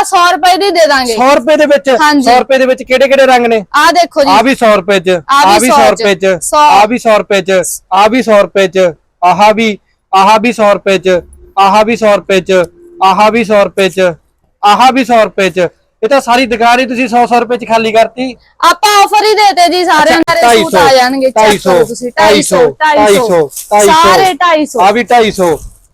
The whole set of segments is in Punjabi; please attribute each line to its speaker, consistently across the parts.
Speaker 1: ਆਪਾਂ 100 ਰੁਪਏ ਦੀ ਦੇ ਦਾਂਗੇ
Speaker 2: 100 ਰੁਪਏ ਦੇ ਵਿੱਚ
Speaker 1: ਹਾਂਜੀ।
Speaker 2: 100 ਰੁਪਏ ਦੇ ਵਿੱਚ ਕਿਹੜੇ ਕਿਹੜੇ ਰੰਗ ਨੇ
Speaker 1: ਆ ਦੇਖੋ ਜੀ
Speaker 2: ਆ ਵੀ 100 ਰੁਪਏ ਚ ਆ
Speaker 1: ਵੀ
Speaker 2: ਵੀ 100
Speaker 1: 100
Speaker 2: ਰੁਪਏ ਚ। ਆ ਵੀ 100 ਰੁਪਏ ਚ ਆ ਵੀ 100 ਰੁਪਏ ਚ ਆਹ ਵੀ ਆਹ ਵੀ 100 ਰੁਪਏ ਚ ਆਹ ਵੀ 100 ਰੁਪਏ ਚ ਆਹ ਵੀ 100 ਰੁਪਏ ਚ ਆਹ ਵੀ 100 ਰੁਪਏ ਚ ਇਹ ਤਾਂ ਸਾਰੀ ਦੁਕਾਨ ਹੀ ਤੁਸੀਂ 100 100 ਰੁਪਏ ਚ ਖਾਲੀ ਕਰਤੀ
Speaker 1: ਆਪਾਂ ਆਫਰ ਹੀ ਦੇਤੇ ਜੀ ਸਾਰੇ ਸਾਰੇ ਸੂਟ ਆ ਜਾਣਗੇ ਚੈੱਕ ਕਰੋ ਤੁਸੀਂ 250 250 ਸਾਰੇ 250
Speaker 2: ਆ ਵੀ 250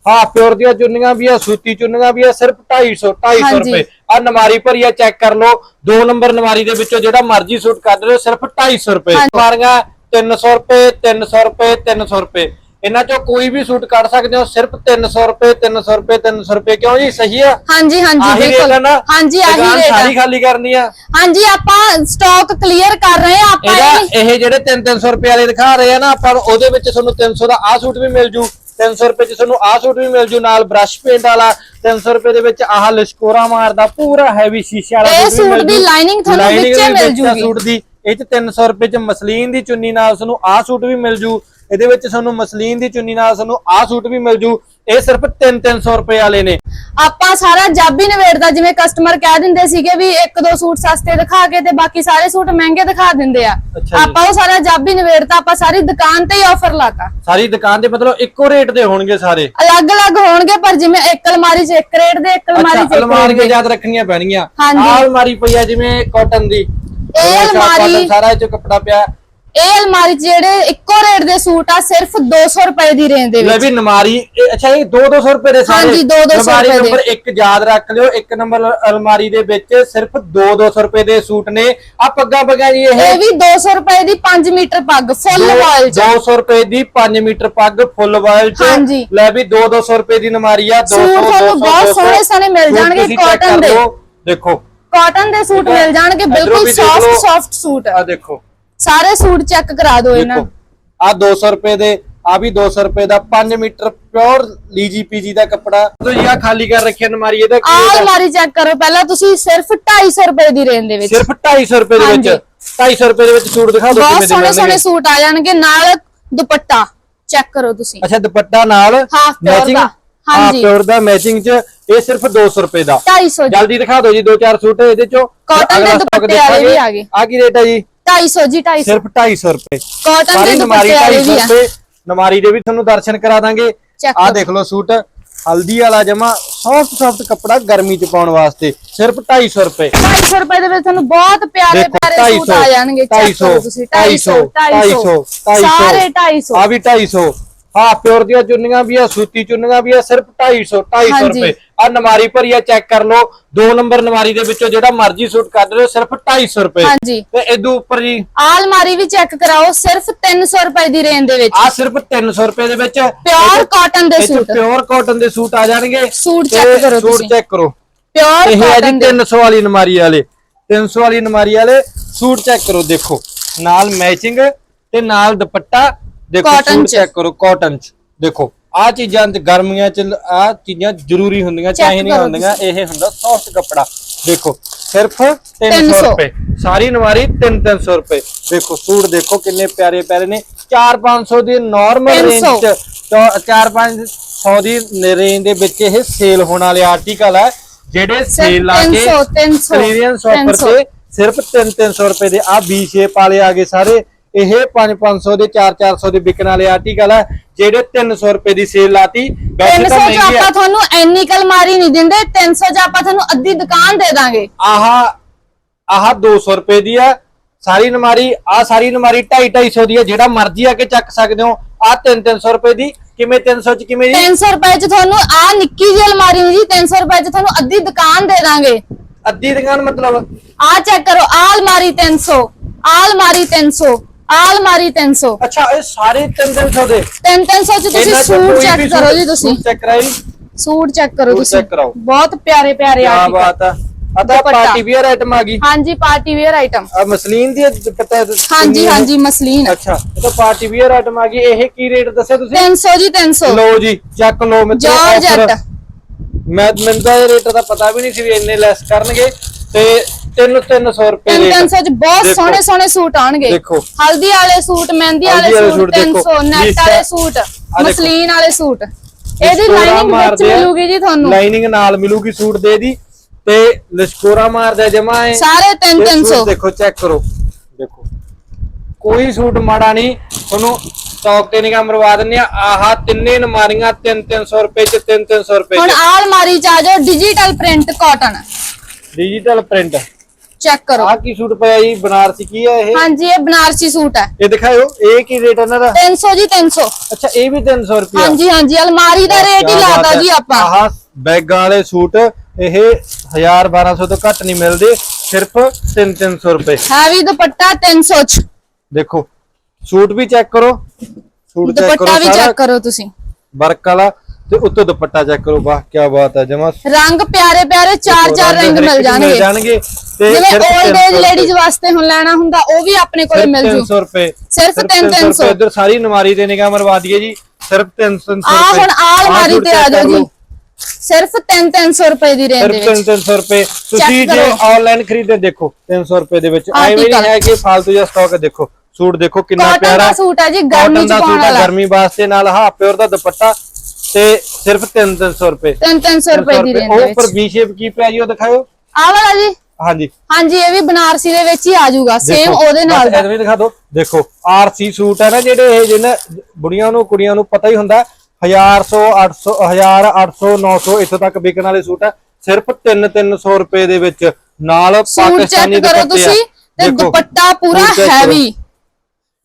Speaker 2: ਹਾਂ ਪਿਓਰ ਦੀਆਂ ਚੁੰਨੀਆਂ ਵੀ ਆ ਸੂਤੀ ਚੁੰਨੀਆਂ ਵੀ ਆ ਸਿਰਫ 250 250
Speaker 1: ਹਾਂਜੀ।
Speaker 2: ਰੁਪਏ। ਆ ਨਮਾਰੀ ਭਰੀ ਆ ਚੈੱਕ ਕਰ ਲਓ। ਦੋ ਨੰਬਰ ਨਮਾਰੀ ਦੇ ਵਿੱਚੋਂ ਜਿਹੜਾ ਮਰਜ਼ੀ ਸੂਟ ਕੱਢ ਲਿਓ ਸਿਰਫ 250 ਰੁਪਏ। ਮਾਰੀਆਂ 300 ਰੁਪਏ 300 ਰੁਪਏ 300 ਰੁਪਏ। ਇਹਨਾਂ ਚੋਂ ਕੋਈ ਵੀ ਸੂਟ ਕੱਢ ਸਕਦੇ ਹੋ ਸਿਰਫ 300 ਰੁਪਏ 300 ਰੁਪਏ 300 ਰੁਪਏ। ਕਿਉਂ ਜੀ? ਸਹੀ ਆ?
Speaker 1: ਹਾਂਜੀ ਹਾਂਜੀ ਬਿਲਕੁਲ।
Speaker 2: ਆ
Speaker 1: ਹਾਂਜੀ ਆਹੀ ਰੇਟ
Speaker 2: ਸਾਰੀ
Speaker 1: ਆ।
Speaker 2: ਖਾਲੀ ਕਰਨੀ ਆ।
Speaker 1: ਹਾਂਜੀ ਆਪਾਂ ਸਟਾਕ ਕਲੀਅਰ ਕਰ ਰਹੇ ਆ ਆਪਾਂ ਇਹ
Speaker 2: ਜਿਹੜੇ 3-300 ਰੁਪਏ ਵਾਲੇ ਦਿਖਾ ਰਹੇ ਆ ਨਾ ਆਪਾਂ ਉਹਦੇ ਵਿੱਚ ਤੁਹਾਨੂੰ 300 ਦਾ ਆਹ ਸੂਟ ਵੀ ਮਿਲ ਜੂ। 300 ਰੁਪਏ ਚ ਤੁਹਾਨੂੰ ਆਹ ਸੂਟ ਵੀ ਮਿਲ ਜੂ ਨਾਲ ਬ੍ਰਸ਼ ਪੇਂਟ ਵਾਲਾ। 300 ਰੁਪਏ ਦੇ ਵਿੱਚ ਆਹ ਲਿਸ਼ਕੋਰਾ ਮਾਰਦਾ ਪੂਰਾ ਹੈਵੀ ਸ਼ੀਸ਼ੇ ਵਾਲਾ
Speaker 1: ਇਹ
Speaker 2: ਸੂਟ
Speaker 1: ਦੀ lining ਤੁਹਾਨੂੰ ਵਿੱਚੇ ਮਿਲ ਜੂਗੀ।
Speaker 2: ਸੂਟ ਦੀ ਇਹ ਚ 300 ਰੁਪਏ ਚ ਮਸਲੀਨ ਦੀ ਚੁੰਨੀ ਨਾਲ ਤੁਹਾਨੂੰ ਆਹ ਸੂਟ ਵੀ ਮਿਲ ਜੂ। ਇਹਦੇ ਵਿੱਚ ਤੁਹਾਨੂੰ ਮਸਲੀਨ ਦੀ ਚੁੰਨੀ ਨਾਲ ਤੁਹਾਨੂੰ ਆਹ ਸੂਟ ਵੀ ਮਿਲ ਜੂ। ਇਹ ਸਿਰਫ 3-300 ਰੁਪਏ ਵਾਲੇ ਨੇ।
Speaker 1: ਆਪਾਂ ਸਾਰਾ ਜਾਬੀ ਨਵੇੜਦਾ ਜਿਵੇਂ ਕਸਟਮਰ ਕਹਿ ਦਿੰਦੇ ਸੀਗੇ ਵੀ ਇੱਕ ਦੋ ਸੂਟ ਸਸਤੇ ਦਿਖਾ ਕੇ ਤੇ ਬਾਕੀ ਸਾਰੇ ਸੂਟ ਮਹਿੰਗੇ ਦਿਖਾ ਦਿੰਦੇ ਆ।
Speaker 2: ਅੱਛਾ ਜੀ।
Speaker 1: ਆਪਾਂ ਉਹ ਸਾਰਾ ਜਾਬੀ ਨਵੇੜਦਾ ਆਪਾਂ ਸਾਰੀ ਦੁਕਾਨ ਤੇ ਹੀ ਆਫਰ ਲਾਤਾ।
Speaker 2: ਸਾਰੀ ਦੁਕਾਨ ਤੇ ਮਤਲਬ ਇੱਕੋ ਰੇਟ ਦੇ ਹੋਣਗੇ ਸਾਰੇ?
Speaker 1: ਅਲੱਗ-ਅਲੱਗ ਹੋਣਗੇ ਪਰ ਜਿਵੇਂ ਇੱਕ ਅਲਮਾਰੀ 'ਚ ਇੱਕ ਰੇਟ ਦੇ ਇੱਕ ਅਲਮਾਰੀ 'ਚ ਇੱਕ ਰੇਟ ਦੇ।
Speaker 2: ਯਾਦ ਰੱਖਣੀਆਂ ਪੈਣਗੀਆਂ।
Speaker 1: ਹਾਂਜੀ।
Speaker 2: ਆਹ ਅਲਮਾਰੀ ਪਈ ਆ ਜਿਵੇਂ ਕਾਟਨ ਦੀ। ਆਹ
Speaker 1: ਅਲਮਾਰੀ-
Speaker 2: cotton ਸਾਰਾ ਇਹ ਚ ਕੱਪੜਾ ਪਿਆ।
Speaker 1: ਇਹ ਅਲਮਾਰੀ 'ਚ ਜਿਹੜੇ ਇੱਕੋ ਰੇਟ ਦੇ ਸੂਟ ਆ ਸਿਰਫ 200 ਰੁਪਏ ਦੀ ਰੇਂਜ ਦੇ
Speaker 2: ਲੈ
Speaker 1: ਵਿੱਚ
Speaker 2: ਵੀ ਨਮਾਰੀ ਇਹ- ਅੱਛਾ ਇਹ 2-200 ਰੁਪਏ ਦੇ ਸਾਰੇ
Speaker 1: ਹਾਂਜੀ, 2-200
Speaker 2: ਨਮਾਰੀ
Speaker 1: ਰੁਪਏ ਦੇ।
Speaker 2: ਨੰਬਰ 1 ਯਾਦ ਰੱਖ ਲਿਓ ਇੱਕ ਨੰਬਰ ਅਲਮਾਰੀ ਦੇ ਵਿੱਚ ਸਿਰਫ 2-200 ਰੁਪਏ ਦੇ ਸੂਟ ਨੇ ਆ ਪੱਗਾਂ ਪੱਗਾਂ ਜੀ ਇਹ
Speaker 1: ਇਹ ਵੀ 200 ਰੁਪਏ ਦੀ 5 ਮੀਟਰ ਪੱਗ ਫੁੱਲ ਵਾਲ 'ਚ
Speaker 2: 200 ਰੁਪਏ ਦੀ 5 ਮੀਟਰ ਪੱਗ ਫੁੱਲ ਵਾਇਲ ਚ
Speaker 1: ਹਾਂਜੀ।
Speaker 2: ਲੈ ਵੀ 2-200 ਰੁਪਏ ਦੀ ਨਮਾਰੀ ਆ 200
Speaker 1: ਸੂਟ ਤੁਹਾਨੂੰ
Speaker 2: 200,
Speaker 1: ਬਹੁਤ
Speaker 2: 200
Speaker 1: ਸੋਹਣੇ ਸੋਹਣੇ ਮਿਲ
Speaker 2: ਸੂਟ
Speaker 1: ਜਾਣਗੇ
Speaker 2: ਤੁਸੀਂ check
Speaker 1: cotton
Speaker 2: ਕਰ
Speaker 1: ਦੇ।
Speaker 2: ਲਓ, ਦੇਖੋ
Speaker 1: ਕਾਟਨ ਦੇ ਸੂਟ। ਮਿਲ ਜਾਣਗੇ
Speaker 2: ਇੱਧਰੋਂ
Speaker 1: ਬਿਲਕੁਲ
Speaker 2: ਵੀ ਦੇਖ ਲਓ।
Speaker 1: ਸੌਫਟ ਸੌਫਟ ਸੂਟ
Speaker 2: ਆ ਦੇਖੋ
Speaker 1: ਸਾਰੇ ਸੂਟ ਚੈੱਕ ਕਰਾ ਦਿਓ ਇਹਨਾਂ
Speaker 2: ਦੇਖੋ ਆ 200 ਰੁਪਏ ਦੇ ਆ ਵੀ 200 ਰੁਪਏ ਦਾ 5 ਮੀਟਰ ਪਿਓਰ ਲੀਜੀ ਪੀਜੀ ਦਾ ਕੱਪੜਾ। ਤੁਸੀਂ ਆ ਖਾਲੀ ਕਰ ਰੱਖਿਆ ਨਮਾਰੀ ਇਹਦਾ ਕੀ ਹੈ
Speaker 1: ਅਲਮਾਰੀ ਚੈੱਕ ਕਰੋ ਪਹਿਲਾਂ ਤੁਸੀਂ ਸਿਰਫ 250 ਰੁਪਏ ਦੀ ਰੇਂਜ ਦੇ ਵਿੱਚ।
Speaker 2: ਸਿਰਫ 250 ਰੁਪਏ ਦੇ ਵਿੱਚ?
Speaker 1: ਹਾਂਜੀ।
Speaker 2: 250 ਰੁਪਏ ਦੇ ਵਿੱਚ ਸੂਟ ਦਿਖਾ ਦਿਓ
Speaker 1: ਬਹੁਤ
Speaker 2: ਦੇ
Speaker 1: ਸੋਹਣੇ ਸੋਹਣੇ ਸੂਟ ਆ ਜਾਣਗੇ ਨਾਲ ਦੁਪੱਟਾ ਚੈੱਕ ਕਰੋ ਤੁਸੀਂ।
Speaker 2: ਅੱਛਾ ਦੁਪੱਟਾ ਨਾਲ
Speaker 1: ਦਾ। ਹਾਂਜੀ।
Speaker 2: pure ਦਾ ਮੈਚਿੰਗ ਚ ਇਹ ਸਿਰਫ 200 ਰੁਪਏ ਦਾ।
Speaker 1: 250 ਜੀ।
Speaker 2: ਜਲਦੀ ਦਿਖਾ ਦਿਓ ਜੀ ਦੋ ਚਾਰ ਸੂਟ ਇਹਦੇ ਚੋਂ।
Speaker 1: Cotton ਦੇ ਦੁਪੱਟੇ ਵਾਲੇ ਵੀ
Speaker 2: ਦੇਖਾਂਗੇ।
Speaker 1: ਆ ਗਏ।
Speaker 2: ਆ ਕੀ ਰੇਟ ਹੈ ਜੀ?
Speaker 1: 250 ਜੀ 250
Speaker 2: ਸਿਰਫ 250 ਰੁਪਏ।
Speaker 1: ਕਾਟਨ ਦੇ
Speaker 2: ਨਮਾਰੀ
Speaker 1: ਦੁਪੱਟੇ ਵਾਲੇ
Speaker 2: 250
Speaker 1: ਵੀ ਆ।
Speaker 2: ਰੁਪਏ। ਨਮਾਰੀ ਦੇ ਵੀ ਤੁਹਾਨੂੰ ਦਰਸ਼ਨ ਕਰਾ ਦਾਂਗੇ।
Speaker 1: Check ਕਰੋ।
Speaker 2: ਦੇਖ ਲਓ ਸੂਟ ਹਲਦੀ ਵਾਲਾ ਜਮਾ ਸੌਫਟ ਸੌਫਟ ਕੱਪੜਾ ਗਰਮੀ ਚ ਪਾਉਣ ਵਾਸਤੇ। ਸਿਰਫ 250 ਰੁਪਏ।
Speaker 1: 250 ਰੁਪਏ ਦੇ ਵਿੱਚ ਤੁਹਾਨੂੰ ਬਹੁਤ ਪਿਆਰੇ
Speaker 2: ਦੇਖੋ
Speaker 1: ਪਿਆਰੇ ਸੂਟ ਆ ਜਾਣਗੇ। ਚੈੱਕ ਕਰੋ ਤੁਸੀਂ। 250 250 ਸਾਰੇ 250
Speaker 2: ਆ ਵੀ 250 ਹਾਂ ਪਿਓਰ ਦੀਆਂ ਚੁੰਨੀਆਂ ਵੀ ਆ ਸੂਤੀ ਚੁੰਨੀਆਂ ਵੀ ਆ ਸਿਰਫ 250 250
Speaker 1: ਹਾਂਜੀ।
Speaker 2: ਰੁਪਏ। ਆ ਨਮਾਰੀ ਭਰੀ ਆ ਚੈੱਕ ਕਰ ਲਓ। ਦੋ ਨੰਬਰ ਨਮਾਰੀ ਦੇ ਵਿੱਚੋਂ ਜਿਹੜਾ ਮਰਜ਼ੀ ਸੂਟ ਕੱਢ ਲਿਓ ਸਿਰਫ 250 ਰੁਪਏ।
Speaker 1: ਹਾਂਜੀ।
Speaker 2: ਤੇ ਇਦੋਂ ਉੱਪਰ ਜੀ
Speaker 1: ਆਹ ਅਲਮਾਰੀ ਵੀ ਚੈੱਕ ਕਰਾਓ ਸਿਰਫ 300 ਰੁਪਏ ਦੀ ਰੇਂਜ ਦੇ ਵਿੱਚ।
Speaker 2: ਆ ਸਿਰਫ 300 ਰੁਪਏ ਦੇ ਵਿੱਚ।
Speaker 1: ਪਿਓਰ ਕਾਟਨ ਦੇ ਸੂਟ।
Speaker 2: ਪਿਓਰ ਕਾਟਨ ਦੇ ਸੂਟ ਆ ਜਾਣਗੇ।
Speaker 1: ਸੂਟ check ਕਰੋ
Speaker 2: ਸੂਟ। ਚੈੱਕ ਕਰੋ।
Speaker 1: ਪਿਓਰ
Speaker 2: ਇਹ ਹੈ ਜੀ
Speaker 1: ਕਾਟਨ ਦੇ।
Speaker 2: 300 ਵਾਲੀ ਨਮਾਰੀ ਵਾਲੇ। 300 ਵਾਲੀ ਨਮਾਰੀ ਵਾਲੇ ਸੂਟ ਚੈੱਕ ਕਰੋ ਦੇਖੋ। ਨਾਲ ਮੈਚਿੰਗ ਤੇ ਨਾਲ ਦੁਪੱਟਾ। ਦੇਖੋ ਸੂਟ। ਚੈੱਕ ਕਰੋ ਕਾਟਨ ਚ। ਦੇਖੋ। ਆ ਚੀਜ਼ਾਂ ਤੇ ਗਰਮੀਆਂ ਚ ਆ ਚੀਜ਼ਾਂ ਜ਼ਰੂਰੀ ਹੁੰਦੀਆਂ ਚਾਹੇ ਨਹੀਂ ਹੁੰਦੀਆਂ ਇਹ ਹੁੰਦਾ ਸੌਫਟ ਕੱਪੜਾ। ਦੇਖੋ ਸਿਰਫ 300
Speaker 1: 300
Speaker 2: ਰੁਪਏ। ਸਾਰੀ ਨਮਾਰੀ 3-300 ਰੁਪਏ। ਦੇਖੋ ਸੂਟ ਦੇਖੋ ਕਿੰਨੇ ਪਿਆਰੇ ਪਿਆਰੇ ਨੇ। 4-500 ਦੀ ਨਾਰਮਲ
Speaker 1: 300
Speaker 2: ਰੇਂਜ ਚ 4-500 ਦੀ ਰੇਂਜ ਦੇ ਵਿੱਚ ਇਹ ਸੇਲ ਹੋਣ ਵਾਲੇ ਆਰਟੀਕਲ ਹੈ ਜਿਹੜੇ ਸੇਲ ਲਾ ਕੇ
Speaker 1: 300 300
Speaker 2: ਕਲੀਅਰੈਂਸ ਆਫਰ
Speaker 1: 300
Speaker 2: ਤੇ ਸਿਰਫ 3-300 ਰੁਪਏ ਦੇ ਆ ਬੀ ਸ਼ੇਪ ਵਾਲੇ ਆ ਗਏ ਸਾਰੇ। ਇਹ 5-500 ਦੇ 4-400 ਦੇ ਵਿਕਣ ਵਾਲੇ ਆਰਟੀਕਲ ਆ ਜਿਹੜੇ 300 ਰੁਪਏ ਦੀ ਸੇਲ ਲਾਤੀ। ਵੈਸੇ
Speaker 1: 300
Speaker 2: ਤਾਂ
Speaker 1: ਚ ਆਪਾਂ ਤੁਹਾਨੂੰ ਐਨੀ ਕਲਮਾਰੀ ਨਹੀਂ ਦਿੰਦੇ 300 ਚ ਆਪਾਂ ਤੁਹਾਨੂੰ ਅੱਧੀ ਦੁਕਾਨ ਦੇ ਦਾਂਗੇ।
Speaker 2: ਆਹ ਆਹ 200 ਰੁਪਏ ਦੀ ਆ। ਸਾਰੀ ਨਮਾਰੀ ਆ ਸਾਰੀ ਨਮਾਰੀ 2.5 ਦੀ ਆ ਜਿਹੜਾ ਮਰਜ਼ੀ ਆ ਕੇ ਚੱਕ ਸਕਦੇ ਹੋ। ਆ 3-300 ਰੁਪਏ ਦੀ। ਕਿਵੇਂ 300 ਚ ਕਿਵੇਂ ਜੀ
Speaker 1: 300 ਰੁਪਏ ਚ ਤੁਹਾਨੂੰ ਆ ਨਿੱਕੀ ਜਿਹੀ ਅਲਮਾਰੀ ਨਹੀਂ ਜੀ 300 ਰੁਪਏ ਚ ਤੁਹਾਨੂੰ ਅੱਧੀ ਦੁਕਾਨ ਦੇ ਦਾਂਗੇ।
Speaker 2: ਅੱਧੀ ਦੁਕਾਨ ਮਤਲਬ?
Speaker 1: ਆ ਚੈੱਕ ਕਰੋ ਆ ਅਲਮਾਰੀ 300 ਆ ਅਲਮਾਰੀ 300 ਆ ਅਲਮਾਰੀ 300
Speaker 2: ਅੱਛਾ ਇਹ ਸਾਰੇ 3-300 ਦੇ।
Speaker 1: 300 ਚ ਤੁਸੀਂ ਸੂਟ ਚੈੱਕ ਕਰੋ ਜੀ ਤੁਸੀਂ।
Speaker 2: ਚੈੱਕ ਕਰਾਈ ਕੀ
Speaker 1: ਸੂਟ ਚੈੱਕ ਕਰੋ ਤੁਸੀਂ। ਬਹੁਤ ਪਿਆਰੇ ਪਿਆਰੇ ਆ
Speaker 2: ਬਾਤ ਆ। ਅਦਾ। ਪਾਰਟੀ ਵੀਅਰ ਆਈਟਮ ਆ ਗਈ।
Speaker 1: ਹਾਂਜੀ ਪਾਰਟੀ ਵੇਅਰ ਆਈਟਮ
Speaker 2: ਆ ਮਸਲੀਨ ਦੀ ਦੁਪੱਟਾ
Speaker 1: ਹਾਂਜੀ ਹਾਂਜੀ ਮਸਲੀਨ।
Speaker 2: ਅੱਛਾ ਇਹ ਤਾਂ ਪਾਰਟੀ ਵੀਅਰ ਆਈਟਮ ਆ ਗਈ। ਇਹ ਕੀ ਰੇਟ ਦੱਸਿਆ ਤੁਸੀਂ?
Speaker 1: 300 ਜੀ 300
Speaker 2: ਲਓ ਜੀ ਚੱਕ ਲਓ ਮਿੱਤਰੋ
Speaker 1: ਜਾਰਜਟ।
Speaker 2: ਮੈਂ ਮੈਨੂੰ ਤਾਂ ਇਹ ਰੇਟ ਦਾ ਪਤਾ ਵੀ ਨਹੀਂ ਸੀ ਵੀ ਇੰਨੇ ਲੈਸ ਕਰਨਗੇ। ਤੇ 3 300 ਰੁਪਏ ਰੇਟ
Speaker 1: 300 ਚ ਬਹੁਤ
Speaker 2: ਦੇਖੋ।
Speaker 1: ਸੋਹਣੇ ਸੋਹਣੇ ਸੂਟ ਆਣਗੇ
Speaker 2: ਦੇਖੋ।
Speaker 1: ਹਲਦੀ ਵਾਲੇ ਸੂਟ ਮਹਿੰਦੀ
Speaker 2: ਹਲਦੀ
Speaker 1: ਵਾਲੇ
Speaker 2: ਵਾਲੇ
Speaker 1: ਸੂਟ
Speaker 2: ਸੂਟ ਦੇਖੋ।
Speaker 1: 300 ਨੈਟ
Speaker 2: ਜੀ,
Speaker 1: ਵਾਲੇ
Speaker 2: ਸਰ।
Speaker 1: ਸੂਟ
Speaker 2: ਦੇਖੋ।
Speaker 1: ਮਸਲੀਨ ਵਾਲੇ ਸੂਟ ਇਹਦੀ
Speaker 2: ਸਟੋਰਾਂ
Speaker 1: ਲਾਈਨਿੰਗ ਵਿੱਚ
Speaker 2: ਮਾਰਦੇ ਆ।
Speaker 1: ਮਿਲੂਗੀ ਜੀ ਤੁਹਾਨੂੰ
Speaker 2: ਲਾਈਨਿੰਗ ਨਾਲ ਮਿਲੂਗੀ ਸੂਟ ਦੇ ਦੀ ਤੇ ਲਿਸ਼ਕੋਰਾ ਮਾਰਦਾ ਜਮਾ ਹੈ
Speaker 1: ਸਾਰੇ 3
Speaker 2: ਇਹ ਸੂਟ
Speaker 1: 300
Speaker 2: ਦੇਖੋ ਚੈੱਕ ਕਰੋ ਦੇਖੋ ਕੋਈ ਸੂਟ ਮਾੜਾ ਨਹੀਂ ਤੁਹਾਨੂੰ ਸਟਾਕ ਤੇ ਨਿਗਾਹ ਮਰਵਾ ਦਿੰਨੇ ਆ ਆਹ ਤਿੰਨੇ ਨਮਾਰੀਆਂ 3 300 ਰੁਪਏ ਚ 3 300 ਰੁਪਏ
Speaker 1: ਹੁਣ
Speaker 2: ਚ
Speaker 1: ਆਹ ਅਲਮਾਰੀ ਚ ਆ ਜਾਓ digital print cotton
Speaker 2: digital print
Speaker 1: check ਕਰੋ।
Speaker 2: ਆਹ ਕੀ ਸੂਟ ਪਿਆ ਜੀ? ਬਨਾਰਸੀ ਕੀ ਹੈ ਇਹ?
Speaker 1: ਹਾਂਜੀ ਇਹ ਬਨਾਰਸੀ ਸੂਟ ਹੈ।
Speaker 2: ਇਹ ਦਿਖਾਓ ਇਹ ਕੀ ਰੇਟ ਇਹਨਾਂ ਦਾ?
Speaker 1: 300 ਜੀ 300
Speaker 2: ਅੱਛਾ ਇਹ ਵੀ 300 ਰੁਪਏ
Speaker 1: ਹਾਂਜੀ ਹਾਂਜੀ ਅਲਮਾਰੀ ਦਾ ਰੇਟ ਹੀ
Speaker 2: ਹੈ।
Speaker 1: ਜੀ ਆਪਾਂ।
Speaker 2: ਆਹ ਬੈਗਾਂ ਵਾਲੇ ਸੂਟ ਇਹ 1000 1200 ਤੋਂ ਘੱਟ ਨਹੀਂ ਮਿਲਦੇ ਸਿਰਫ 3 300 ਰੁਪਏ।
Speaker 1: ਹੈਵੀ ਦੁਪੱਟਾ 300 ਚ।
Speaker 2: ਦੇਖੋ ਸੂਟ ਵੀ ਚੈੱਕ ਕਰੋ। ਸੂਟ ਚੈੱਕ
Speaker 1: ਦੁਪੱਟਾ
Speaker 2: ਕਰੋ
Speaker 1: ਵੀ
Speaker 2: ਸਾਰਾ।
Speaker 1: ਚੈੱਕ ਕਰੋ ਤੁਸੀਂ।
Speaker 2: ਵਰਕ ਵਾਲਾ ਤੇ ਉੱਤੋਂ ਦੁਪੱਟਾ ਚੈੱਕ ਕਰੋ ਵਾਹ ਕੀ ਬਾਤ ਹੈ ਜਮਾ
Speaker 1: ਰੰਗ ਪਿਆਰੇ ਪਿਆਰੇ ਚਾਰ ਚਾਰ ਰੰਗ ਮਿਲ ਜਾਣਗੇ।
Speaker 2: ਤੇ
Speaker 1: ਜਿਵੇਂ 올ਡ ਏਜ ਲੇਡੀਜ਼ ਵਾਸਤੇ ਹੁਣ ਲੈਣਾ ਹੁੰਦਾ ਉਹ ਵੀ ਆਪਣੇ ਕੋਲੇ ਮਿਲ ਜੂ।
Speaker 2: 300 ਰੁਪਏ।
Speaker 1: ਸਿਰਫ 300
Speaker 2: ਇਧਰ ਸਾਰੀ ਨਮਾਰੀ ਤੇ ਨਿਗਾਹ ਮਰਵਾ ਦਈਏ ਜੀ ਸਿਰਫ 300 ਰੁਪਏ।
Speaker 1: ਆ ਹੁਣ ਆ
Speaker 2: ਨਮਾਰੀ
Speaker 1: ਤੇ ਆ ਜਾਓ ਜੀ। ਸਿਰਫ 3-300 ਰੁਪਏ ਦੀ ਰੇਂਜ ਦੇ ਵਿੱਚ।
Speaker 2: 300 ਰੁਪਏ। ਤੁਸੀਂ ਜੇ ਆਨਲਾਈਨ ਖਰੀਦਦੇ ਦੇਖੋ 300 ਰੁਪਏ ਦੇ ਵਿੱਚ। ਐਵੇਂ ਨਹੀਂ ਹੈ ਕਿ ਫालतू ਜਿਹਾ ਸਟਾਕ ਦੇਖੋ ਸੂਟ ਦੇਖੋ ਕਿੰਨਾ ਪਿਆਰਾ।
Speaker 1: ਸੂਟ ਆ ਜੀ ਗਰਮੀ ਚ ਪਾਉਣ ਵਾਲਾ।
Speaker 2: ਗਰਮੀ ਵਾਸਤੇ ਨਾਲ ਹਾਂ ਪਿਓਰ ਦਾ ਦੁਪੱਟਾ। ਤੇ ਸਿਰਫ 300 ਰੁਪਏ।
Speaker 1: 3-300 ਰੁਪਏ ਦੀ ਰੇਂਜ
Speaker 2: ਉਹ ਉੱਪਰ ਵੀ ਸ਼ੇਪ ਕੀ ਪਿਆ ਜੀ ਉਹ ਦਿਖਾਓ
Speaker 1: ਆ ਵਾਲਾ ਜੀ?
Speaker 2: ਹਾਂਜੀ।
Speaker 1: ਹਾਂਜੀ ਇਹ ਵੀ ਬਨਾਰਸੀ ਦੇ ਵਿੱਚ ਹੀ ਆ ਜਾਊਗਾ। ਸੇਮ ਉਹਦੇ ਨਾਲ ਦਾ।
Speaker 2: ਐਵੇਂ ਦਿਖਾ ਦਿਓ। ਦੇਖੋ ਆਰਸੀ ਸੂਟ ਹੈ ਨਾ ਜਿਹੜੇ ਇਹ ਜਿਹਨਾਂ ਬੁੜੀਆਂ ਨੂੰ ਕੁੜੀਆਂ ਨੂੰ ਪਤਾ ਹੀ ਹੁੰਦਾ। 1100 800 1000 800 900 ਇੱਥੋਂ ਤੱਕ ਵਿਕਣ ਵਾਲੇ ਸੂਟ ਆ। ਸਿਰਫ 3 300 ਰੁਪਏ ਦੇ ਵਿੱਚ। ਨਾਲ ਪਾਕਿਸਤਾਨੀ ਦੁਪੱਟੇ ਆ।
Speaker 1: ਤੁਸੀਂ ਤੇ ਦੁਪੱਟਾ ਪੂਰਾ। ਹੈਵੀ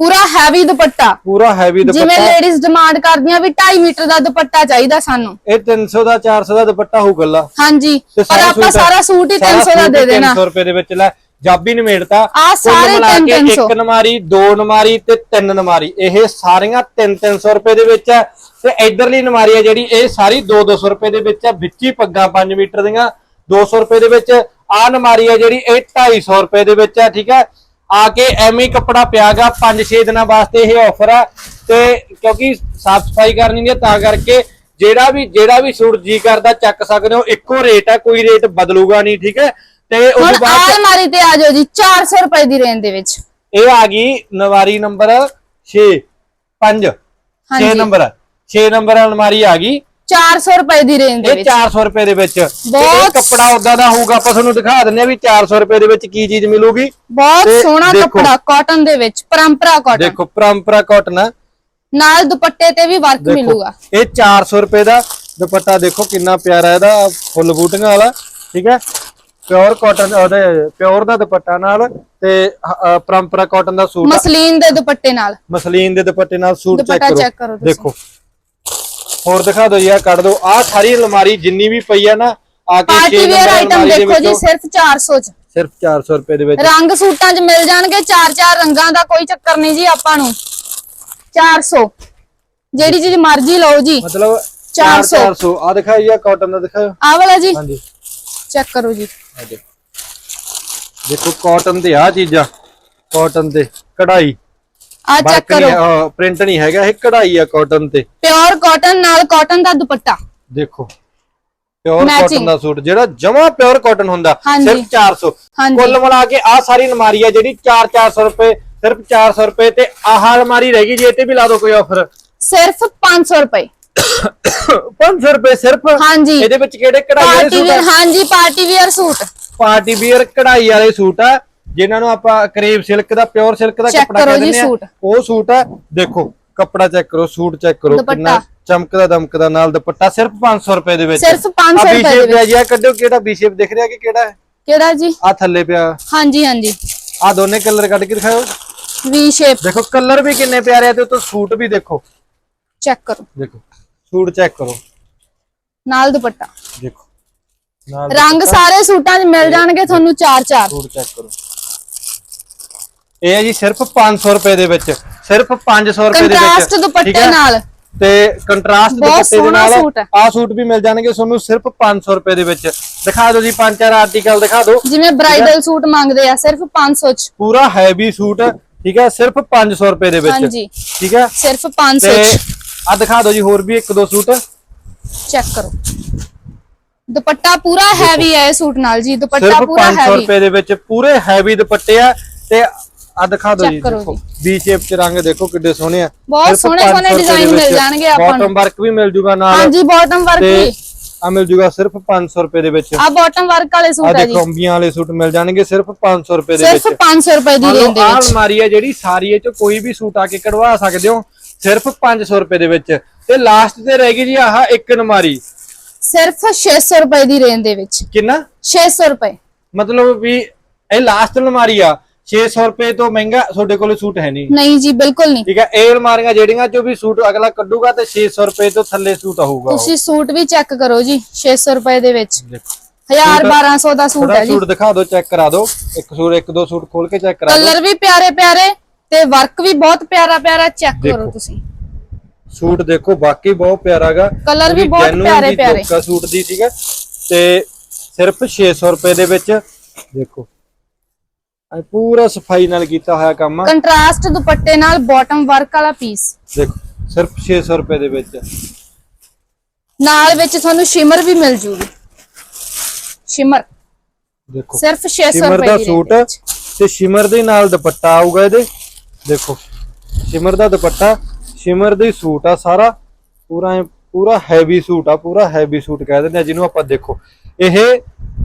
Speaker 1: ਪੂਰਾ ਹੈਵੀ ਦੁਪੱਟਾ।
Speaker 2: ਪੂਰਾ ਹੈਵੀ
Speaker 1: ਜਿਵੇਂ
Speaker 2: ਦੁਪੱਟਾ
Speaker 1: ਲੇਡੀਜ਼ ਡਿਮਾਂਡ ਕਰਦੀਆਂ ਵੀ 2.5 ਮੀਟਰ ਦਾ ਦੁਪੱਟਾ ਚਾਹੀਦਾ ਸਾਨੂੰ।
Speaker 2: ਇਹ 300 ਦਾ 400 ਦਾ ਦੁਪੱਟਾ ਹੋਊ ਗੱਲਾ
Speaker 1: ਹਾਂਜੀ ਪਰ ਆਪਾਂ ਸਾਰਾ ਸੂਟ ਹੀ
Speaker 2: ਸਾਰਾ
Speaker 1: 300 ਦਾ ਦੇ ਦੇਣਾ।
Speaker 2: 300 ਰੁਪਏ ਦੇ ਵਿੱਚ ਲੈ। ਜਾਬੀ ਨਿਮੇੜਤਾ ਕੁੱਲ
Speaker 1: ਸਾਰੇ
Speaker 2: ਮਿਲਾ ਕੇ
Speaker 1: 300
Speaker 2: ਇੱਕ ਨਮਾਰੀ ਦੋ ਨਮਾਰੀ ਤੇ ਤਿੰਨ ਨਮਾਰੀ। ਇਹ ਸਾਰੀਆਂ 3-300 ਰੁਪਏ ਦੇ ਵਿੱਚ ਹੈ। ਤੇ ਇਧਰਲੀ ਨਮਾਰੀ ਹੈ ਜਿਹੜੀ ਇਹ ਸਾਰੀ 2-200 ਰੁਪਏ ਦੇ ਵਿੱਚ ਹੈ। ਵਿੱਚ ਹੀ ਪੱਗਾਂ 5 ਮੀਟਰ ਦੀਆਂ 200 ਰੁਪਏ ਦੇ ਵਿੱਚ। ਆਹ ਨਮਾਰੀ ਹੈ ਜਿਹੜੀ ਇਹ 250 ਰੁਪਏ ਦੇ ਵਿੱਚ ਹੈ ਠੀਕ ਹੈ। ਆ ਕੇ ਐਵੇਂ ਕੱਪੜਾ ਪਿਆਗਾ 5-6 ਦਿਨਾਂ ਵਾਸਤੇ ਇਹ ਆਫਰ ਹੈ ਤੇ ਕਿਉਂਕਿ ਸਾਫ਼ ਸਫ਼ਾਈ ਕਰਨੀ ਹੈ ਤਾਂ ਕਰਕੇ ਜਿਹੜਾ ਵੀ ਜਿਹੜਾ ਵੀ ਸੂਟ ਜੀ ਕਰਦਾ ਚੱਕ ਸਕਦੇ ਹੋ। ਇੱਕੋ ਰੇਟ ਹੈ ਕੋਈ ਰੇਟ ਬਦਲੂਗਾ ਨਹੀਂ ਠੀਕ ਹੈ? ਤੇ ਉਸ ਤੋਂ ਬਾਅਦ
Speaker 1: ਆਹ ਅਲਮਾਰੀ ਤੇ ਆ ਜਾਓ ਜੀ 400 ਰੁਪਏ ਦੀ ਰੇਂਜ ਦੇ ਵਿੱਚ।
Speaker 2: ਇਹ ਆ ਗਈ ਨਵਾਰੀ ਨੰਬਰ 6 5 6
Speaker 1: ਹਾਂਜੀ।
Speaker 2: ਨੰਬਰ 6 ਨੰਬਰ ਅਲਮਾਰੀ ਆ ਗਈ।
Speaker 1: 400 ਰੁਪਏ ਦੀ ਰੇਂਜ ਦੇ
Speaker 2: ਇਹ
Speaker 1: ਵਿੱਚ।
Speaker 2: 400 ਰੁਪਏ ਦੇ ਵਿੱਚ। ਇਹ
Speaker 1: ਬਹੁਤ-
Speaker 2: ਕੱਪੜਾ ਉਦਾਂ ਦਾ ਹੋਊਗਾ ਆਪਾਂ ਤੁਹਾਨੂੰ ਦਿਖਾ ਦਿੰਦੇ ਆ ਵੀ 400 ਰੁਪਏ ਦੇ ਵਿੱਚ ਕੀ ਚੀਜ਼ ਮਿਲੂਗੀ।
Speaker 1: ਬਹੁਤ
Speaker 2: ਤੇ
Speaker 1: ਸੋਹਣਾ
Speaker 2: ਦੇਖੋ।
Speaker 1: ਕੱਪੜਾ ਕਾਟਨ ਦੇ ਵਿੱਚ ਪਰੰਪਰਾ ਕਾਟਨ
Speaker 2: ਦੇਖੋ ਪਰੰਪਰਾ ਕਾਟਨ ਆ।
Speaker 1: ਨਾਲ ਦੁਪੱਟੇ ਤੇ ਵੀ ਵਰਕ
Speaker 2: ਦੇਖੋ
Speaker 1: ਮਿਲੂਗਾ।
Speaker 2: ਇਹ 400 ਰੁਪਏ ਦਾ ਦੁਪੱਟਾ ਦੇਖੋ ਕਿੰਨਾ ਪਿਆਰਾ ਇਹਦਾ ਫੁੱਲ ਬੂਟੀਆਂ ਵਾਲਾ ਠੀਕ ਹੈ? ਪਿਓਰ ਕਾਟਨ ਉਹਦੇ ਪਿਓਰ ਦਾ ਦੁਪੱਟਾ ਨਾਲ ਤੇ ਅ, ਪਰੰਪਰਾ ਕਾਟਨ ਦਾ ਸੂਟ ਆ।
Speaker 1: ਮਸਲੀਨ ਦੇ ਦੁਪੱਟੇ ਨਾਲ।
Speaker 2: ਮਸਲੀਨ ਦੇ ਦੁਪੱਟੇ ਨਾਲ ਸੂਟ ਚੈੱਕ
Speaker 1: ਦੁਪੱਟਾ
Speaker 2: ਕਰੋ।
Speaker 1: check ਕਰੋ ਤੁਸੀਂ।
Speaker 2: ਦੇਖੋ ਹੋਰ ਦਿਖਾ ਦਿਓ ਆ ਕੱਢ ਦਿਓ। ਆ ਸਾਰੀ ਅਲਮਾਰੀ ਜਿੰਨੀ ਵੀ ਪਈ ਆ ਨਾ ਆ ਕੇ
Speaker 1: ਪਾਰਟੀ ਵੇਅਰ ਆਈਟਮ
Speaker 2: ਦੇ
Speaker 1: ਦੇਖੋ ਜੀ ਸਿਰਫ 400 ਚ।
Speaker 2: ਸਿਰਫ 400 ਰੁਪਏ ਦੇ ਵਿੱਚ।
Speaker 1: ਰੰਗ ਸੂਟਾਂ 'ਚ ਮਿਲ ਜਾਣਗੇ ਚਾਰ ਚਾਰ ਰੰਗਾਂ ਦਾ ਕੋਈ ਚੱਕਰ ਨਹੀਂ ਜੀ ਆਪਾਂ ਨੂੰ। 400 ਜਿਹੜੀ ਚੀਜ਼ ਮਰਜ਼ੀ ਲਓ ਜੀ।
Speaker 2: ਮਤਲਬ
Speaker 1: 400
Speaker 2: 400 ਆ ਦਿਖਾਈ ਆ ਕਾਟਨ ਦਾ ਦਿਖਾਓ।
Speaker 1: ਆਹ ਵਾਲਾ ਜੀ।
Speaker 2: ਹਾਂਜੀ।
Speaker 1: ਚੈੱਕ ਕਰੋ ਜੀ।
Speaker 2: ਆ ਦੇਖੋ। ਕਾਟਨ ਤੇ ਆ ਚੀਜ਼ਾਂ। ਕਾਟਨ ਤੇ ਕਢਾਈ।
Speaker 1: ਆ ਚੈੱਕ ਕਰੋ।
Speaker 2: ਪ੍ਰਿੰਟ ਨਹੀਂ ਹੈਗਾ ਇਹ ਕਢਾਈ ਆ ਕਾਟਨ ਤੇ।
Speaker 1: ਪਿਓਰ ਕਾਟਨ ਨਾਲ ਕਾਟਨ ਦਾ ਦੁਪੱਟਾ।
Speaker 2: ਦੇਖੋ ਪਿਓਰ। ਕਾਟਨ ਦਾ ਸੂਟ ਜਿਹੜਾ ਜਮਾ ਪਿਓਰ ਕਾਟਨ ਹੁੰਦਾ। ਸਿਰਫ 400
Speaker 1: ਹਾਂਜੀ।
Speaker 2: ਕੁੱਲ ਮਿਲਾ ਕੇ ਆ ਸਾਰੀ ਅਲਮਾਰੀ ਆ ਜਿਹੜੀ 4-400 ਰੁਪਏ ਸਿਰਫ 400 ਰੁਪਏ ਤੇ ਆਹ ਅਲਮਾਰੀ ਰਹਿ ਗਈ ਜੀ ਇਹ ਤੇ ਵੀ ਲਾ ਦਿਓ ਕੋਈ ਆਫਰ
Speaker 1: ਸਿਰਫ 500 ਰੁਪਏ।
Speaker 2: 500 ਰੁਪਏ ਸਿਰਫ?
Speaker 1: ਹਾਂਜੀ।
Speaker 2: ਇਹਦੇ ਵਿੱਚ ਕਿਹੜੇ ਕਢਾਈ ਵਾਲੇ ਸੂਟ
Speaker 1: ਹਾਂਜੀ party wear suit.
Speaker 2: Party wear ਕਢਾਈ ਵਾਲੇ ਸੂਟ ਆ। ਜਿਨ੍ਹਾਂ ਨੂੰ ਆਪਾਂ ਕਰੇਵ ਸਿਲਕ ਦਾ ਪਿਓਰ ਸਿਲਕ ਦਾ ਕੱਪੜਾ ਕਹਿੰਦੇ ਆ। ਉਹ ਸੂਟ ਆ ਦੇਖੋ ਕੱਪੜਾ ਚੈੱਕ ਕਰੋ ਸੂਟ ਚੈੱਕ ਕਰੋ
Speaker 1: ਦੁਪੱਟਾ।
Speaker 2: ਚਮਕਦਾ ਦਮਕਦਾ ਨਾਲ ਦੁਪੱਟਾ ਸਿਰਫ 500 ਰੁਪਏ ਦੇ ਵਿੱਚ।
Speaker 1: ਸਿਰਫ 500
Speaker 2: ਆਹ
Speaker 1: ਰੁਪਏ ਦੇ ਵਿੱਚ।
Speaker 2: ਜੀ ਆ ਕੱਢੋ ਕਿਹੜਾ ਵੀ ਸ਼ੇਪ ਦਿਖ ਰਿਹਾ ਕਿ ਕਿਹੜਾ ਹੈ?
Speaker 1: ਕਿਹੜਾ ਜੀ?
Speaker 2: ਆ ਥੱਲੇ ਪਿਆ।
Speaker 1: ਹਾਂਜੀ ਹਾਂਜੀ।
Speaker 2: ਆ ਦੋਨੇ ਕਲਰ ਕੱਢ ਕੇ ਦਿਖਾਓ
Speaker 1: ਵੀ ਸ਼ੇਪ
Speaker 2: ਦੇਖੋ ਕਲਰ ਵੀ ਕਿੰਨੇ ਪਿਆਰੇ ਆ ਤੇ ਉੱਤੋਂ ਸੂਟ ਵੀ ਦੇਖੋ।
Speaker 1: ਚੈੱਕ ਕਰੋ।
Speaker 2: ਦੇਖੋ ਸੂਟ ਚੈੱਕ ਕਰੋ।
Speaker 1: ਨਾਲ ਦੁਪੱਟਾ।
Speaker 2: ਦੇਖੋ ਨਾਲ
Speaker 1: ਰੰਗ ਸਾਰੇ ਸੂਟਾਂ 'ਚ ਮਿਲ ਜਾਣਗੇ ਤੁਹਾਨੂੰ ਚਾਰ ਚਾਰ
Speaker 2: ਸੂਟ ਚੈੱਕ ਕਰੋ। ਇਹ ਹੈ ਜੀ ਸਿਰਫ 500 ਰੁਪਏ ਦੇ ਵਿੱਚ ਸਿਰਫ 500 ਰੁਪਏ ਦੇ ਵਿੱਚ
Speaker 1: ਕੰਟਰਾਸਟ ਦੁਪੱਟੇ? ਨਾਲ।
Speaker 2: ਤੇ ਕੰਟਰਾਸਟ ਦੁਪੱਟੇ ਦੇ ਨਾਲ। ਆਹ ਸੂਟ ਵੀ ਮਿਲ ਜਾਣਗੇ ਤੁਹਾਨੂੰ ਸਿਰਫ 500 ਰੁਪਏ ਦੇ ਵਿੱਚ। ਦਿਖਾ ਦਿਓ ਜੀ ਪੰਜ ਚਾਰ ਆਰਟੀਕਲ ਦਿਖਾ ਦਿਓ।
Speaker 1: ਜਿਵੇਂ ਬ੍ਰਾਈਡਲ ਸੂਟ ਮੰਗਦੇ ਆ ਸਿਰਫ 500 'ਚ।
Speaker 2: ਪੂਰਾ ਹੈਵੀ ਸੂਟ ਠੀਕ ਹੈ? ਸਿਰਫ 500 ਰੁਪਏ ਦੇ ਵਿੱਚ।
Speaker 1: ਹਾਂਜੀ।
Speaker 2: ਠੀਕ ਹੈ?
Speaker 1: ਸਿਰਫ 500
Speaker 2: ਤੇ
Speaker 1: 'ਚ।
Speaker 2: ਆ ਦਿਖਾ ਦਿਓ ਜੀ ਹੋਰ ਵੀ ਇੱਕ ਦੋ ਸੂਟ।
Speaker 1: ਚੈੱਕ ਕਰੋ। ਦੁਪੱਟਾ ਪੂਰਾ ਹੈਵੀ ਹੈ ਸੂਟ ਨਾਲ ਜੀ ਦੁਪੱਟਾ
Speaker 2: ਸਿਰਫ
Speaker 1: ਪੂਰਾ
Speaker 2: 500
Speaker 1: ਹੈਵੀ
Speaker 2: ਰੁਪਏ ਦੇ ਵਿੱਚ ਪੂਰੇ ਹੈਵੀ ਦੁਪੱਟੇ ਆ ਤੇ ਆ ਦਿਖਾ ਦਿਓ ਜੀ ਦੇਖੋ। ਵੀ ਸ਼ੇਪ ਚ ਰੰਗ ਦੇਖੋ ਕਿੱਡੇ ਸੋਹਣੇ ਆ।
Speaker 1: ਬਹੁਤ
Speaker 2: ਸਿਰਫ
Speaker 1: ਸੋਹਣੇ
Speaker 2: 500
Speaker 1: ਸੋਹਣੇ design ਮਿਲ ਜਾਣਗੇ ਆਪਾਂ ਨੂੰ।
Speaker 2: Bottom work ਵੀ ਮਿਲ ਜੂਗਾ ਨਾਲ।
Speaker 1: ਹਾਂਜੀ ਬਾਟਮ ਵਰਕ ਵੀ।
Speaker 2: ਆ ਮਿਲ ਜੂਗਾ ਸਿਰਫ 500 ਰੁਪਏ ਦੇ ਵਿੱਚ।
Speaker 1: ਆ ਬਾਟਮ ਵਰਕ ਵਾਲੇ
Speaker 2: ਆ
Speaker 1: ਸੂਟ ਹੈ ਜੀ।
Speaker 2: ਦੇਖੋ ਅੰਬੀਆਂ ਵਾਲੇ ਸੂਟ ਮਿਲ ਜਾਣਗੇ ਸਿਰਫ 500 ਰੁਪਏ ਦੇ
Speaker 1: ਸਿਰਫ
Speaker 2: ਵਿੱਚ।
Speaker 1: 500 ਰੁਪਏ ਦੀ ਰੇਂਜ ਦੇ ਵਿੱਚ।
Speaker 2: ਅਲਮਾਰੀ ਹੈ ਜਿਹੜੀ ਸਾਰੀ ਇਹ ਚ ਕੋਈ ਵੀ ਸੂਟ ਆ ਕੇ ਕਢਵਾ ਸਕਦੇ ਹੋ ਸਿਰਫ 500 ਰੁਪਏ ਦੇ ਵਿੱਚ। ਤੇ ਲਾਸਟ ਤੇ ਰਹਿ ਗਈ ਜੀ ਆਹ ਇੱਕ ਅਲਮਾਰੀ।
Speaker 1: ਸਿਰਫ 600 ਰੁਪਏ ਦੀ ਰੇਂਜ ਦੇ ਵਿੱਚ।
Speaker 2: ਕਿੰਨਾ?
Speaker 1: 600 ਰੁਪਏ।
Speaker 2: ਮਤਲਬ ਵੀ ਇਹ ਲਾਸਟ ਅਲਮਾਰੀ ਆ। 600 ਰੁਪਏ ਤੋਂ ਮਹਿੰਗਾ ਤੁਹਾਡੇ ਕੋਲ ਸੂਟ ਹੈ ਨਹੀਂ।
Speaker 1: ਨਹੀਂ ਜੀ ਬਿਲਕੁਲ ਨਹੀਂ।
Speaker 2: ਠੀਕ ਹੈ ਇਹ ਅਲਮਾਰੀਆਂ ਜਿਹੜੀਆਂ ਚੋਂ ਵੀ ਸੂਟ ਅਗਲਾ ਕੱਢੂਗਾ ਤੇ 600 ਰੁਪਏ ਤੋਂ ਥੱਲੇ ਸੂਟ ਆਊਗਾ।
Speaker 1: ਤੁਸੀਂ ਸੂਟ ਵੀ ਚੈੱਕ ਕਰੋ ਜੀ 600 ਰੁਪਏ ਦੇ ਵਿੱਚ।
Speaker 2: ਦੇਖੋ।
Speaker 1: 1000 1200 ਦਾ ਸੂਟ ਹੈ ਜੀ।
Speaker 2: ਸੂਟ ਦਿਖਾ ਦਿਓ ਚੈੱਕ ਕਰਾ ਦਿਓ। ਇੱਕ ਸੂਟ ਇੱਕ ਦੋ ਸੂਟ ਖੋਲ ਕੇ ਚੈੱਕ ਕਰਾ ਦਿਓ।
Speaker 1: ਕਲਰ ਵੀ ਪਿਆਰੇ ਪਿਆਰੇ ਤੇ ਵਰਕ ਵੀ ਬਹੁਤ ਪਿਆਰਾ ਪਿਆਰਾ ਚੈੱਕ ਕਰੋ। ਤੁਸੀਂ।
Speaker 2: ਸੂਟ ਦੇਖੋ ਬਾਕੀ ਬਹੁਤ ਪਿਆਰਾਗਾ।
Speaker 1: Colour ਵੀ ਬਹੁਤ ਪਿਆਰੇ ਪਿਆਰੇ।
Speaker 2: ਸੂਟ ਦੀ ਠੀਕ ਹੈ। ਤੇ ਸਿਰਫ 600 ਰੁਪਏ ਦੇ ਵਿੱਚ ਦੇਖੋ। ਪੂਰਾ ਸਫ਼ਾਈ ਨਾਲ ਕੀਤਾ ਹੋਇਆ ਕੰਮ ਆ।
Speaker 1: ਕੰਟਰਾਸਟ ਦੁਪੱਟੇ ਨਾਲ ਬਾਟਮ ਵਰਕ ਵਾਲਾ ਪੀਸ
Speaker 2: ਦੇਖੋ ਸਿਰਫ 600 ਰੁਪਏ ਦੇ ਵਿੱਚ।
Speaker 1: ਨਾਲ ਵਿੱਚ ਤੁਹਾਨੂੰ ਸ਼ਿਮਰ ਵੀ ਮਿਲ ਜੂਗੀ। ਸ਼ਿਮਰ
Speaker 2: ਦੇਖੋ
Speaker 1: ਸਿਰਫ 600
Speaker 2: ਸ਼ਿਮਰ
Speaker 1: ਰੁਪਏ
Speaker 2: ਦਾ
Speaker 1: ਦੀ
Speaker 2: ਸੂਟ। ਤੇ ਸ਼ਿਮਰ ਦੇ ਨਾਲ ਦੁਪੱਟਾ ਆਊਗਾ ਇਹਦੇ। ਦੇਖੋ ਸ਼ਿਮਰ ਦਾ ਦੁਪੱਟਾ ਸ਼ਿਮਰ ਦਾ ਸੂਟ ਆ ਸਾਰਾ। ਪੂਰਾ ਪੂਰਾ ਹੈਵੀ ਸੂਟ ਆ ਪੂਰਾ ਹੈਵੀ ਸੂਟ ਕਹਿ ਦਿੰਦੇ ਆ ਜਿਹਨੂੰ ਆਪਾਂ ਦੇਖੋ। ਇਹ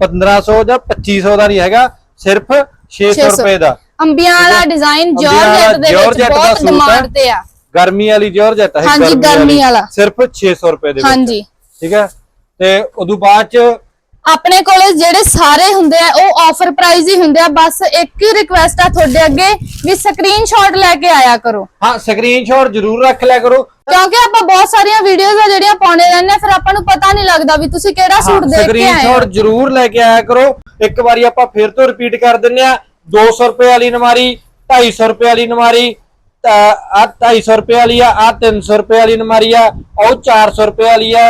Speaker 2: 1500 ਜਾਂ 2500 ਦਾ ਨਹੀਂ ਹੈਗਾ ਸਿਰਫ 600
Speaker 1: 600
Speaker 2: ਰੁਪਏ ਦਾ।
Speaker 1: ਅੰਬੀਆਂ ਵਾਲਾ ਡਿਜ਼ਾਈਨ ਜਾਰਜਟ ਦੇ ਵਿੱਚ ਬਹੁਤ। ਡਿਮਾਂਡ ਤੇ ਆ।
Speaker 2: ਗਰਮੀ ਵਾਲੀ ਜਾਰਜਟ ਹੈ
Speaker 1: ਹਾਂਜੀ, ਗਰਮੀ ਵਾਲਾ।
Speaker 2: ਸਿਰਫ 600 ਰੁਪਏ ਦੇ ਵਿੱਚ।
Speaker 1: ਹਾਂਜੀ।
Speaker 2: ਠੀਕ ਹੈ? ਤੇ ਉਦੋਂ ਬਾਅਦ ਚ
Speaker 1: ਆਪਣੇ ਕੋਲੇ ਜਿਹੜੇ ਸਾਰੇ ਹੁੰਦੇ ਆ ਉਹ ਆਫਰ ਪ੍ਰਾਈਸ ਹੀ ਹੁੰਦੇ ਆ। ਬਸ ਇੱਕ ਹੀ ਰਿਕੁਐਸਟ ਆ ਤੁਹਾਡੇ ਅੱਗੇ ਵੀ ਸਕਰੀਨਸ਼ਾਟ ਲੈ ਕੇ ਆਇਆ ਕਰੋ।
Speaker 2: ਹਾਂ ਸਕਰੀਨਸ਼ਾਟ ਜ਼ਰੂਰ ਰੱਖ ਲਿਆ ਕਰੋ।
Speaker 1: ਕਿਉਂਕਿ ਆਪਾਂ ਬਹੁਤ ਸਾਰੀਆਂ ਵੀਡੀਓਜ਼ ਆ ਜਿਹੜੀਆਂ ਪਾਉਣੇ ਰਹਿੰਦੇ ਆ, ਫਿਰ ਆਪਾਂ ਨੂੰ ਪਤਾ ਨਹੀਂ ਲੱਗਦਾ ਵੀ ਤੁਸੀਂ ਕਿਹੜਾ ਸੂਟ ਦੇਖ ਕੇ ਆਏ
Speaker 2: ਸਕਰੀਨਸ਼ਾਟ ਜ਼ਰੂਰ ਲੈ ਕੇ ਆਇਆ ਕਰੋ। ਇੱਕ ਵਾਰੀ ਆਪਾਂ ਫਿਰ ਤੋਂ ਰਿਪੀਟ ਕਰ ਦਿੰਨੇ ਆ 200 ਰੁਪਏ ਵਾਲੀ ਨਮਾਰੀ 250 ਰੁਪਏ ਵਾਲੀ ਨਮਾਰੀ ਆ 250 ਰੁਪਏ ਵਾਲੀ ਆ ਆ 300 ਰੁਪਏ ਵਾਲੀ ਨਮਾਰੀ ਆ ਉਹ 400 ਰੁਪਏ ਵਾਲੀ ਆ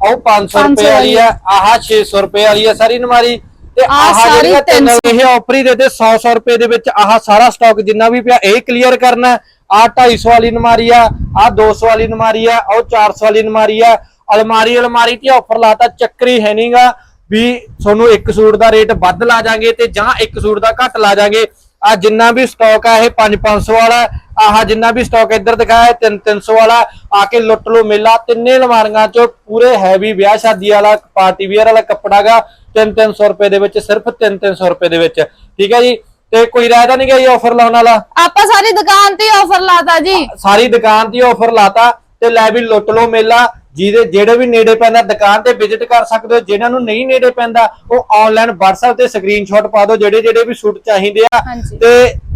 Speaker 2: ਉਹ 500 ਰੁਪਏ ਵਾਲੀ ਆ ਆਹ 600 ਰੁਪਏ ਵਾਲੀ ਆ ਸਾਰੀ ਨਮਾਰੀ। ਤੇ
Speaker 1: ਆਹ ਸਾਰੀ
Speaker 2: ਤਿੰਨ
Speaker 1: 300
Speaker 2: ਇਹ ਆਫਰ ਹੀ ਦੇ ਦੇ 100 100 ਰੁਪਏ ਦੇ ਵਿੱਚ ਆਹ ਸਾਰਾ ਸਟਾਕ ਜਿੰਨਾ ਵੀ ਪਿਆ ਇਹ ਕਲੀਅਰ ਕਰਨਾ। ਆ 250 ਵਾਲੀ ਨਮਾਰੀ ਆ ਆ 200 ਵਾਲੀ ਨਮਾਰੀ ਆ ਉਹ 400 ਵਾਲੀ ਨਮਾਰੀ ਆ। ਅਲਮਾਰੀ ਅਲਮਾਰੀ ਤੇ ਆਫਰ ਲਾਤਾ ਚੱਕਰੀ ਹੈ ਨਹੀਂਗਾ ਵੀ ਤੁਹਾਨੂੰ ਇੱਕ ਸੂਟ ਦਾ ਰੇਟ ਵੱਧ ਲਾ ਜਾਾਂਗੇ ਤੇ ਜਾਂ ਇੱਕ ਸੂਟ ਦਾ ਘੱਟ ਲਾ ਜਾਾਂਗੇ। ਆ ਜਿੰਨਾ ਵੀ ਸਟਾਕ ਆ ਇਹ 5-500 ਵਾਲਾ ਆਹ ਜਿੰਨਾ ਵੀ ਸਟਾਕ ਇੱਧਰ ਦਿਖਾਇਆ 3-300 ਵਾਲਾ। ਆ ਕੇ ਲੁੱਟ ਲੋ ਮੇਲਾ। ਤਿੰਨੇ ਅਲਮਾਰੀਆਂ ਚੋਂ ਪੂਰੇ ਹੈਵੀ ਵਿਆਹ ਸ਼ਾਦੀ ਵਾਲਾ ਪਾਰਟੀ ਵੇਅਰ ਵਾਲਾ ਕੱਪੜਾਗਾ 3-300 ਰੁਪਏ ਦੇ ਵਿੱਚ ਸਿਰਫ 3-300 ਰੁਪਏ ਦੇ ਵਿੱਚ। ਠੀਕ ਹੈ ਜੀ? ਤੇ ਕੋਈ ਰਾਇਦਾ ਨਹੀਂ ਗਿਆ ਜੀ ਆਫਰ ਲਾਉਣ ਵਾਲਾ?
Speaker 1: ਆਪਾਂ ਸਾਰੀ ਦੁਕਾਨ ਤੇ ਆਫਰ ਲਾਤਾ ਜੀ।
Speaker 2: ਸਾਰੀ ਦੁਕਾਨ ਤੇ ਆਫਰ ਲਾਤਾ ਤੇ ਲੈ ਵੀ ਲੁੱਟ ਲੋ ਮੇਲਾ। ਜਿਹਦੇ ਜਿਹੜੇ ਵੀ ਨੇੜੇ ਪੈਂਦਾ ਦੁਕਾਨ ਤੇ ਵਿਜ਼ਿਟ ਕਰ ਸਕਦੇ ਹੋ ਜਿਨ੍ਹਾਂ ਨੂੰ ਨਹੀਂ ਨੇੜੇ ਪੈਂਦਾ ਉਹ ਆਨਲਾਈਨ WhatsApp ਤੇ ਸਕਰੀਨਸ਼ਾਟ ਪਾ ਦਿਓ ਜਿਹੜੇ ਜਿਹੜੇ ਵੀ ਸੂਟ ਚਾਹੀਦੇ ਆ। ਤੇ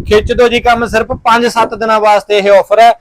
Speaker 2: ਖਿੱਚ ਦਿਓ ਜੀ ਕੰਮ ਸਿਰਫ 5-7 ਦਿਨਾਂ ਵਾਸਤੇ ਇਹ ਆਫਰ ਹੈ